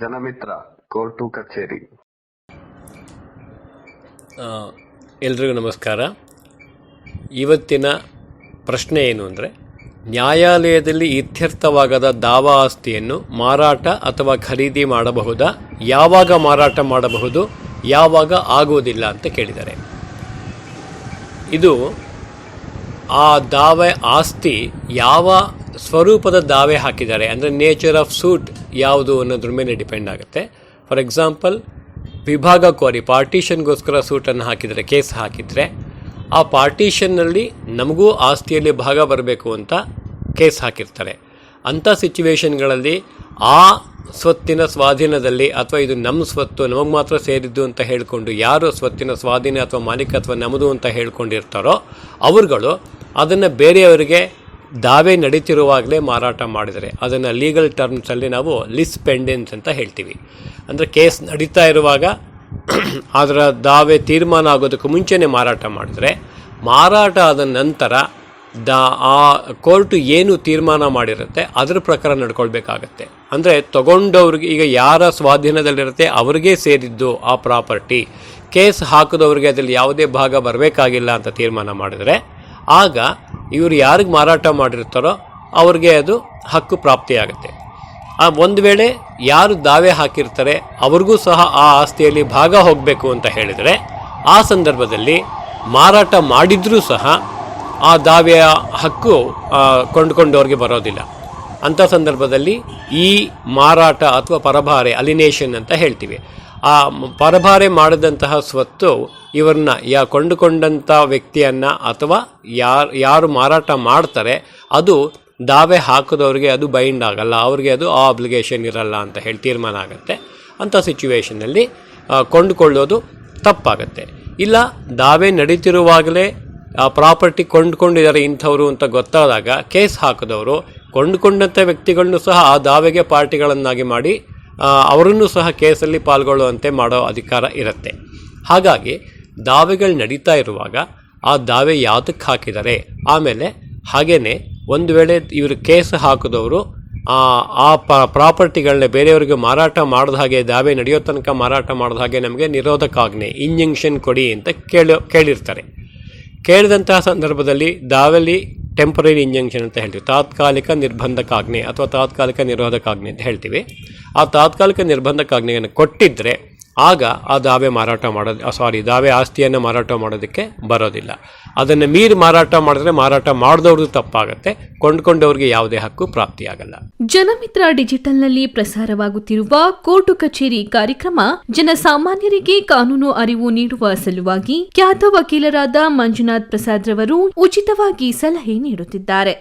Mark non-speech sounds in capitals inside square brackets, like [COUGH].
ಜನಮಿತ್ರ, court ಕಚೇರಿ. ಎಲ್ರಿಗೂ ನಮಸ್ಕಾರ. ಇವತ್ತಿನ ಪ್ರಶ್ನೆ ಏನು ಅಂದರೆ, ನ್ಯಾಯಾಲಯದಲ್ಲಿ ಇತ್ಯರ್ಥವಾಗದ ದಾವಾ ಆಸ್ತಿಯನ್ನು ಮಾರಾಟ ಅಥವಾ ಖರೀದಿ ಮಾಡಬಹುದಾ? ಯಾವಾಗ ಮಾರಾಟ ಮಾಡಬಹುದು? ಯಾವಾಗ ಆಗುವುದಿಲ್ಲ ಅಂತ ಕೇಳಿದ್ದಾರೆ. ಇದು, ಆ ದಾವೆ ಆಸ್ತಿ ಯಾವ ಸ್ವರೂಪದ ದಾವೆ ಹಾಕಿದ್ದಾರೆ? ಅಂದರೆ ನೇಚರ್ ಆಫ್ ಸೂಟ್ ಯಾವುದು ಅನ್ನೋದ್ರ ಮೇಲೆ ಡಿಪೆಂಡ್ ಆಗುತ್ತೆ. ಫಾರ್ ಎಕ್ಸಾಂಪಲ್ ವಿಭಾಗ ಕೋರಿ ಪಾರ್ಟಿಷನ್ಗೋಸ್ಕರ ಸೂಟನ್ನು ಹಾಕಿದರೆ, ಕೇಸ್ ಹಾಕಿದರೆ, ಆ ಪಾರ್ಟಿಷನ್ನಲ್ಲಿ ನಮಗೂ ಆಸ್ತಿಯಲ್ಲಿ ಭಾಗ ಬರಬೇಕು ಅಂತ ಕೇಸ್ ಹಾಕಿರ್ತಾರೆ. ಅಂಥ ಸಿಚುವೇಶನ್ಗಳಲ್ಲಿ ಆ ಸ್ವತ್ತಿನ ಸ್ವಾಧೀನದಲ್ಲಿ ಅಥವಾ ಇದು ನಮ್ಮ ಸ್ವತ್ತು, ನಮಗೆ ಮಾತ್ರ ಸೇರಿದ್ದು ಅಂತ ಹೇಳಿಕೊಂಡು ಯಾರು ಸ್ವತ್ತಿನ ಸ್ವಾಧೀನ ಅಥವಾ ಮಾಲೀಕತ್ವ ನಮ್ಮದು ಅಂತ ಹೇಳ್ಕೊಂಡಿರ್ತಾರೋ, ಅವರುಗಳು ಅದನ್ನು ಬೇರೆಯವರಿಗೆ ದಾವೆ ನಡೀತಿರುವಾಗಲೇ ಮಾರಾಟ ಮಾಡಿದರೆ. ಅದನ್ನು ಲೀಗಲ್ ಟರ್ಮ್ಸಲ್ಲಿ ನಾವು ಲಿಸ್ ಪೆಂಡೆನ್ಸ್ ಅಂತ ಹೇಳ್ತೀವಿ. ಅಂದರೆ ಕೇಸ್ ನಡೀತಾ ಇರುವಾಗ [CLEARS THROAT] ಅದರ ದಾವೆ ತೀರ್ಮಾನ ಆಗೋದಕ್ಕೆ ಮುಂಚೆನೇ ಮಾರಾಟ ಮಾಡಿದರೆ, ಮಾರಾಟ ಆದ ನಂತರ ದ, ಆ ಕೋರ್ಟು ಏನು ತೀರ್ಮಾನ ಮಾಡಿರುತ್ತೆ, ಅದರ ಪ್ರಕಾರ ನಡ್ಕೊಳ್ಬೇಕಾಗತ್ತೆ. ಅಂದರೆ ತಗೊಂಡವ್ರಿಗೆ, ಈಗ ಯಾರ ಸ್ವಾಧೀನದಲ್ಲಿರುತ್ತೆ, ಅವ್ರಿಗೆ ಸೇರಿದ್ದು ಆ ಪ್ರಾಪರ್ಟಿ ಕೇಸ್ ಹಾಕಿದವ್ರಿಗೆ ಅದರಲ್ಲಿ ಯಾವುದೇ ಭಾಗ ಬರಬೇಕಾಗಿಲ್ಲ ಅಂತ ತೀರ್ಮಾನ ಮಾಡಿದರೆ, ಆಗ ಇವರು ಯಾರಿಗೆ ಮಾರಾಟ ಮಾಡಿರ್ತಾರೋ ಅವ್ರಿಗೆ ಅದು ಹಕ್ಕು ಪ್ರಾಪ್ತಿಯಾಗುತ್ತೆ. ಆ ಒಂದು ವೇಳೆ ಯಾರು ದಾವೆ ಹಾಕಿರ್ತಾರೆ, ಅವ್ರಿಗೂ ಸಹ ಆ ಆಸ್ತಿಯಲ್ಲಿ ಭಾಗ ಹೋಗಬೇಕು ಅಂತ ಹೇಳಿದರೆ, ಆ ಸಂದರ್ಭದಲ್ಲಿ ಮಾರಾಟ ಮಾಡಿದ್ರೂ ಸಹ ಆ ದಾವೆಯ ಹಕ್ಕು ಕೊಂಡ್ಕೊಂಡವ್ರಿಗೆ ಬರೋದಿಲ್ಲ. ಅಂಥ ಸಂದರ್ಭದಲ್ಲಿ ಈ ಮಾರಾಟ ಅಥವಾ ಪರಭಾರೆ, ಅಲಿನೇಷನ್ ಅಂತ ಹೇಳ್ತೀವಿ. ಆ ಪರಭಾರೆ ಮಾಡಿದಂತಹ ಸ್ವತ್ತು ಇವರನ್ನ ಯಾ ಕೊಂಡುಕೊಂಡಂಥ ವ್ಯಕ್ತಿಯನ್ನು ಅಥವಾ ಯಾರು ಯಾರು ಮಾರಾಟ ಮಾಡ್ತಾರೆ, ಅದು ದಾವೆ ಹಾಕಿದವ್ರಿಗೆ ಅದು ಬೈಂಡ್ ಆಗಲ್ಲ, ಅವ್ರಿಗೆ ಅದು ಆ ಅಬ್ಲಿಗೇಷನ್ ಇರಲ್ಲ ಅಂತ ಹೇಳಿ ತೀರ್ಮಾನ ಆಗುತ್ತೆ. ಅಂಥ ಸಿಚುವೇಷನಲ್ಲಿ ಕೊಂಡುಕೊಳ್ಳೋದು ತಪ್ಪಾಗತ್ತೆ. ಇಲ್ಲ, ದಾವೆ ನಡೀತಿರುವಾಗಲೇ ಆ ಪ್ರಾಪರ್ಟಿ ಕೊಂಡ್ಕೊಂಡಿದ್ದಾರೆ ಇಂಥವ್ರು ಅಂತ ಗೊತ್ತಾದಾಗ ಕೇಸ್ ಹಾಕಿದವರು ಕೊಂಡುಕೊಂಡಂಥ ವ್ಯಕ್ತಿಗಳನ್ನು ಸಹ ಆ ದಾವೆಗೆ ಪಾರ್ಟಿಗಳನ್ನಾಗಿ ಮಾಡಿ ಅವರನ್ನು ಸಹ ಕೇಸಲ್ಲಿ ಪಾಲ್ಗೊಳ್ಳುವಂತೆ ಮಾಡೋ ಅಧಿಕಾರ ಇರುತ್ತೆ. ಹಾಗಾಗಿ ದಾವೆಗಳು ನಡೀತಾ ಇರುವಾಗ ಆ ದಾವೆ ಯಾವುದಕ್ಕೆ ಹಾಕಿದ್ದಾರೆ ಆಮೇಲೆ ಹಾಗೆಯೇ ಒಂದು ವೇಳೆ ಇವರು ಕೇಸ್ ಹಾಕಿದವರು ಆ ಪ್ರಾಪರ್ಟಿಗಳನ್ನ ಬೇರೆಯವರಿಗೆ ಮಾರಾಟ ಮಾಡಿದ ಹಾಗೆ ದಾವೆ ನಡೆಯೋ ತನಕ ಮಾರಾಟ ಮಾಡಿದ ಹಾಗೆ ನಮಗೆ ನಿರೋಧಕಾಜ್ಞೆ ಇಂಜೆಕ್ಷನ್ ಕೊಡಿ ಅಂತ ಕೇಳಿ, ಕೇಳಿರ್ತಾರೆ. ಕೇಳಿದಂತಹ ಸಂದರ್ಭದಲ್ಲಿ ದಾವೆಲಿ ಟೆಂಪರರಿ ಇಂಜೆಕ್ಷನ್ ಅಂತ ಹೇಳ್ತೀವಿ. ತಾತ್ಕಾಲಿಕ ನಿರ್ಬಂಧಕಾಜ್ಞೆ ಅಥವಾ ತಾತ್ಕಾಲಿಕ ನಿರೋಧಕಾಜ್ಞೆ ಅಂತ ಹೇಳ್ತೀವಿ. ಆ ತಾತ್ಕಾಲಿಕ ನಿರ್ಬಂಧಕ್ಕಾಜ್ಞೆಯನ್ನು ಕೊಟ್ಟಿದ್ದರೆ ಆಗ ಆ ದಾವೆ ಮಾರಾಟ ಮಾಡೋದು ಸಾರಿ ದಾವೆ ಆಸ್ತಿಯನ್ನು ಮಾರಾಟ ಮಾಡೋದಕ್ಕೆ ಬರೋದಿಲ್ಲ. ಅದನ್ನು ಮೀರಿ ಮಾರಾಟ ಮಾಡಿದ್ರೆ ಮಾರಾಟ ಮಾಡಿದವ್ರದ್ದು ತಪ್ಪಾಗುತ್ತೆ, ಕೊಂಡ್ಕೊಂಡವ್ರಿಗೆ ಯಾವುದೇ ಹಕ್ಕು ಪ್ರಾಪ್ತಿಯಾಗಲ್ಲ. ಜನಮಿತ್ರ ಡಿಜಿಟಲ್ನಲ್ಲಿ ಪ್ರಸಾರವಾಗುತ್ತಿರುವ ಕೋರ್ಟು ಕಚೇರಿ ಕಾರ್ಯಕ್ರಮ ಜನಸಾಮಾನ್ಯರಿಗೆ ಕಾನೂನು ಅರಿವು ನೀಡುವ ಸಲುವಾಗಿ ಖ್ಯಾತ ವಕೀಲರಾದ ಮಂಜುನಾಥ್ ಪ್ರಸಾದ್ ರವರು ಉಚಿತವಾಗಿ ಸಲಹೆ ನೀಡುತ್ತಿದ್ದಾರೆ.